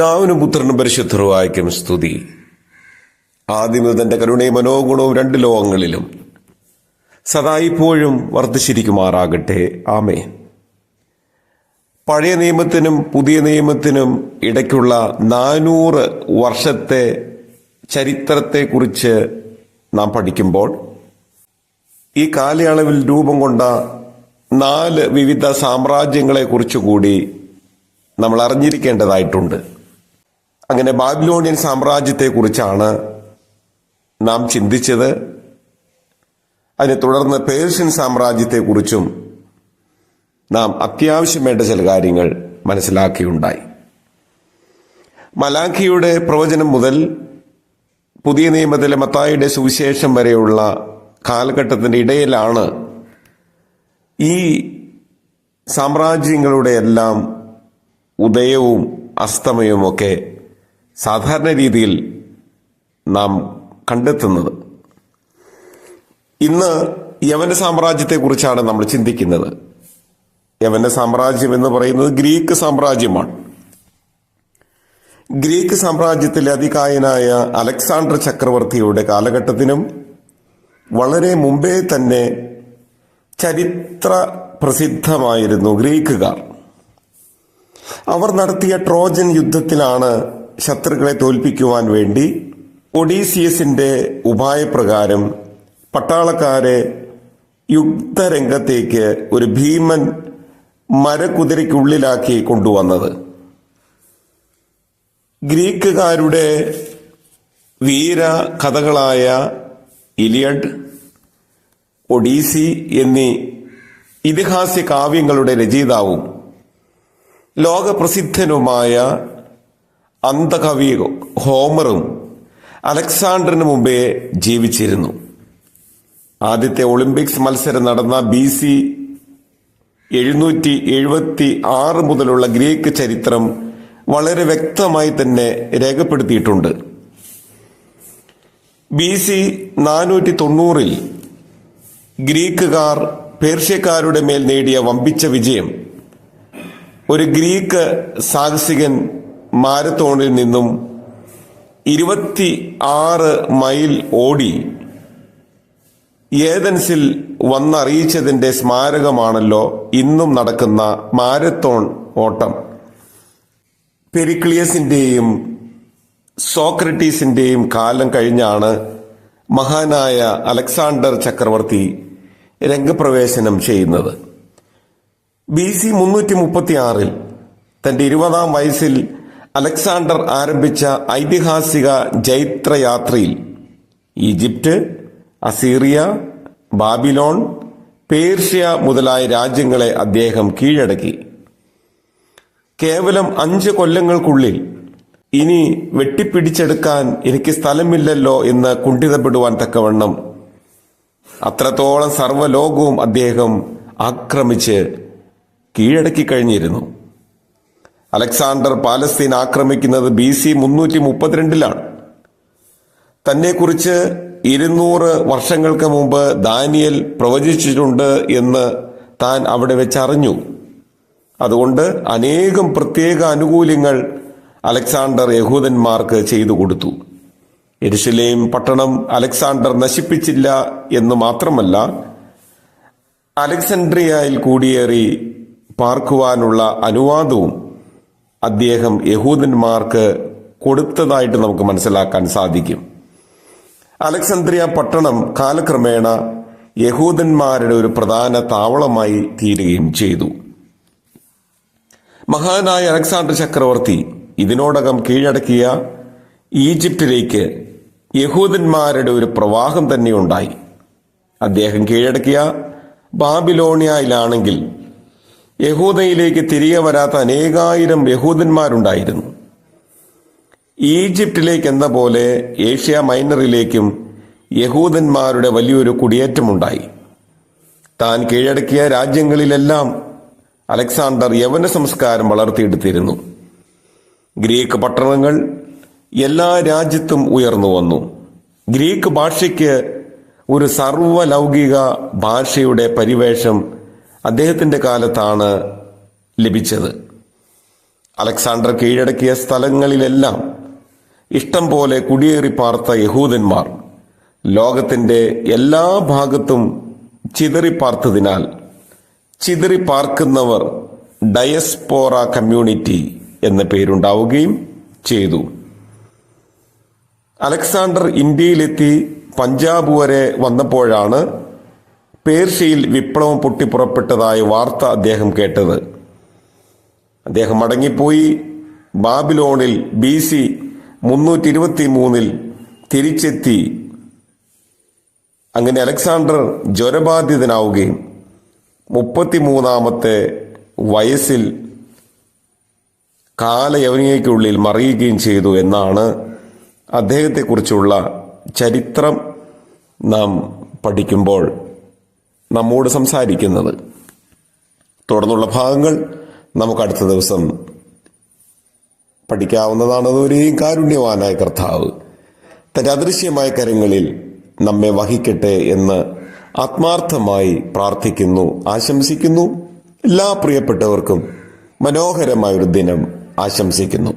പിതാവിനും പുത്രനും പരിശുദ്ധരുവായ്ക്കും സ്തുതി. ആദ്യം തന്റെ കരുണയും മനോഗുണവും രണ്ട് ലോകങ്ങളിലും സദാ ഇപ്പോഴും വർദ്ധിച്ചിരിക്കുമാറാകട്ടെ. ആമേ പഴയ നിയമത്തിനും പുതിയ നിയമത്തിനും ഇടയ്ക്കുള്ള നാനൂറ് വർഷത്തെ ചരിത്രത്തെക്കുറിച്ച് നാം പഠിക്കുമ്പോൾ ഈ കാലയളവിൽ രൂപം കൊണ്ട നാല് വിവിധ സാമ്രാജ്യങ്ങളെക്കുറിച്ച് കൂടി നമ്മൾ അറിഞ്ഞിരിക്കേണ്ടതായിട്ടുണ്ട്. അങ്ങനെ ബാബിലോണിയൻ സാമ്രാജ്യത്തെക്കുറിച്ചാണ് നാം ചിന്തിച്ചത്. അതിനെ തുടർന്ന് പേർഷ്യൻ സാമ്രാജ്യത്തെക്കുറിച്ചും നാം അത്യാവശ്യം വേണ്ട ചില കാര്യങ്ങൾ മനസ്സിലാക്കിയുണ്ടായി. മലാഖിയുടെ പ്രവചനം മുതൽ പുതിയ നിയമത്തിലെ മത്തായിയുടെ സുവിശേഷം വരെയുള്ള കാലഘട്ടത്തിന്റെ ഇടയിലാണ് ഈ സാമ്രാജ്യങ്ങളുടെ എല്ലാം ഉദയവും അസ്തമയവും ഒക്കെ സാധാരണ രീതിയിൽ നാം കണ്ടെത്തുന്നത്. ഇന്ന് യവന സാമ്രാജ്യത്തെക്കുറിച്ചാണ് നമ്മൾ ചിന്തിക്കുന്നത്. യവന സാമ്രാജ്യം എന്ന് പറയുന്നത് ഗ്രീക്ക് സാമ്രാജ്യമാണ്. ഗ്രീക്ക് സാമ്രാജ്യത്തിലെ അധികായനായ അലക്സാണ്ടർ ചക്രവർത്തിയുടെ കാലഘട്ടത്തിനും വളരെ മുമ്പേ തന്നെ ചരിത്ര പ്രസിദ്ധമായിരുന്നു ഗ്രീക്കുകാർ. അവർ നടത്തിയ ട്രോജൻ യുദ്ധത്തിലാണ് ശത്രുക്കളെ തോൽപ്പിക്കുവാൻ വേണ്ടി ഒഡീസിയസിന്റെ ഉപായപ്രകാരം പട്ടാളക്കാരെ യുദ്ധരംഗത്തേക്ക് ഒരു ഭീമൻ മരക്കുതിരയ്ക്കുള്ളിലാക്കി കൊണ്ടുവന്നത്. ഗ്രീക്കുകാരുടെ വീര കഥകളായ ഇലിയഡ് ഒഡീസി എന്നീ ഇതിഹാസ്യ കാവ്യങ്ങളുടെ രചയിതാവും ലോകപ്രസിദ്ധനുമായ അന്തകവി ഹോമറും അലക്സാണ്ടറിന് മുമ്പേ ജീവിച്ചിരുന്നു. ആദ്യത്തെ ഒളിമ്പിക്സ് മത്സരം നടന്ന ബി സി എഴുന്നൂറ്റി എഴുപത്തി ആറ് മുതലുള്ള ഗ്രീക്ക് ചരിത്രം വളരെ വ്യക്തമായി തന്നെ രേഖപ്പെടുത്തിയിട്ടുണ്ട്. ബി സി നാനൂറ്റി തൊണ്ണൂറിൽ ഗ്രീക്കുകാർ പേർഷ്യക്കാരുടെ മേൽ നേടിയ വമ്പിച്ച വിജയം ഒരു ഗ്രീക്ക് സാഹസികൻ മാരത്തോണിൽ നിന്നും ഇരുപത്തി ആറ് മൈൽ ഓടി ഏതൻസിൽ വന്നറിയിച്ചതിന്റെ സ്മാരകമാണല്ലോ ഇന്നും നടക്കുന്ന മാരത്തോൺ ഓട്ടം. പെരിക്ലിയസിന്റെയും സോക്രട്ടീസിന്റെയും കാലം കഴിഞ്ഞാണ് മഹാനായ അലക്സാണ്ടർ ചക്രവർത്തി രംഗപ്രവേശനം ചെയ്യുന്നത്. ബി സി മുന്നൂറ്റി മുപ്പത്തി ആറിൽ തന്റെ ഇരുപതാം വയസ്സിൽ അലക്സാണ്ടർ ആരംഭിച്ച ഐതിഹാസിക ജൈത്രയാത്രയിൽ ഈജിപ്റ്റ് അസീറിയ ബാബിലോൺ പേർഷ്യ മുതലായ രാജ്യങ്ങളെ അദ്ദേഹം കീഴടക്കി. കേവലം അഞ്ച് കൊല്ലങ്ങൾക്കുള്ളിൽ ഇനി വെട്ടിപ്പിടിച്ചെടുക്കാൻ എനിക്ക് സ്ഥലമില്ലല്ലോ എന്ന് കുണ്ഠിതപ്പെടുവാൻ തക്കവണ്ണം അത്രത്തോളം സർവലോകവും അദ്ദേഹം ആക്രമിച്ച് കീഴടക്കി കഴിഞ്ഞിരുന്നു അലക്സാണ്ടർ പാലസ്തീൻ ആക്രമിക്കുന്നത് ബി സി മുന്നൂറ്റി മുപ്പത്തിരണ്ടിലാണ് തന്നെക്കുറിച്ച് ഇരുന്നൂറ് വർഷങ്ങൾക്ക് മുമ്പ് ദാനിയൽ പ്രവചിച്ചിട്ടുണ്ട് എന്ന് താൻ അവിടെ വെച്ചറിഞ്ഞു അതുകൊണ്ട് അനേകം പ്രത്യേക ആനുകൂല്യങ്ങൾ അലക്സാണ്ടർ യഹൂദന്മാർക്ക് ചെയ്തു കൊടുത്തു. എരുശലേം പട്ടണം അലക്സാണ്ടർ നശിപ്പിച്ചില്ല എന്ന് മാത്രമല്ല അലക്സാൻഡ്രിയയിൽ കൂടിയേറി പാർക്കുവാനുള്ള അനുവാദവും അദ്ദേഹം യഹൂദന്മാർക്ക് കൊടുത്തതായിട്ട് നമുക്ക് മനസ്സിലാക്കാൻ സാധിക്കും. അലക്സാന്ദ്രിയ പട്ടണം കാലക്രമേണ യഹൂദന്മാരുടെ ഒരു പ്രധാന താവളമായി തീരുകയും ചെയ്തു. മഹാനായ അലക്സാണ്ടർ ചക്രവർത്തി ഇതിനോടകം കീഴടക്കിയ ഈജിപ്തിലേക്ക് യഹൂദന്മാരുടെ ഒരു പ്രവാഹം തന്നെ ഉണ്ടായി. അദ്ദേഹം കീഴടക്കിയ ബാബിലോണിയയിലാണെങ്കിൽ യഹൂദയിലേക്ക് തിരികെ വരാത്ത അനേകായിരം യഹൂദന്മാരുണ്ടായിരുന്നു. ഈജിപ്തിലേക്ക് എന്ന പോലെ ഏഷ്യ മൈനറിലേക്കും യഹൂദന്മാരുടെ വലിയൊരു കുടിയേറ്റമുണ്ടായി. താൻ കീഴടക്കിയ രാജ്യങ്ങളിലെല്ലാം അലക്സാണ്ടർ യവന സംസ്കാരം വളർത്തിയെടുത്തിരുന്നു. ഗ്രീക്ക് പട്ടണങ്ങൾ എല്ലാ രാജ്യത്തും ഉയർന്നു വന്നു. ഗ്രീക്ക് ഭാഷയ്ക്ക് ഒരു സർവലൗകിക ഭാഷയുടെ പരിവേഷം അദ്ദേഹത്തിന്റെ കാലത്താണ് ലഭിച്ചത്. അലക്സാണ്ടർ കീഴടക്കിയ സ്ഥലങ്ങളിലെല്ലാം ഇഷ്ടം പോലെ കുടിയേറി പാർത്ത യഹൂദന്മാർ ലോകത്തിന്റെ എല്ലാ ഭാഗത്തും ചിതറിപ്പാർത്തതിനാൽ ചിതറിപ്പാർക്കുന്നവർ ഡയസ്പോറ കമ്മ്യൂണിറ്റി എന്ന പേരുണ്ടാവുകയും ചെയ്തു. അലക്സാണ്ടർ ഇന്ത്യയിലെത്തി പഞ്ചാബ് വരെ വന്നപ്പോഴാണ് പേർഷ്യയിൽ വിപ്ലവം പൊട്ടിപ്പുറപ്പെട്ടതായ വാർത്ത അദ്ദേഹം കേട്ടത്. അദ്ദേഹം മടങ്ങിപ്പോയി ബാബിലോണിൽ ബി സി മുന്നൂറ്റി ഇരുപത്തി മൂന്നിൽ തിരിച്ചെത്തി. അങ്ങനെ അലക്സാണ്ടർ ജ്വരബാധിതനാവുകയും മുപ്പത്തിമൂന്നാമത്തെ വയസ്സിൽ കാലയവനികയ്ക്കുള്ളിൽ മറിയുകയും ചെയ്തു എന്നാണ് അദ്ദേഹത്തെക്കുറിച്ചുള്ള ചരിത്രം നാം പഠിക്കുമ്പോൾ. നമ്മോട് സംസാരിക്കുന്നത്. തുടർന്നുള്ള ഭാഗങ്ങൾ നമുക്ക് അടുത്ത ദിവസം പഠിക്കാവുന്നതാണ്. ഒരു കാരുണ്യവാനായ കർത്താവ്. തന്റെ അദൃശ്യമായ കരങ്ങളിൽ നമ്മെ വഹിക്കട്ടെ എന്ന് ആത്മാർത്ഥമായി പ്രാർത്ഥിക്കുന്നു ആശംസിക്കുന്നു. എല്ലാ പ്രിയപ്പെട്ടവർക്കും മനോഹരമായൊരു ദിനം ആശംസിക്കുന്നു.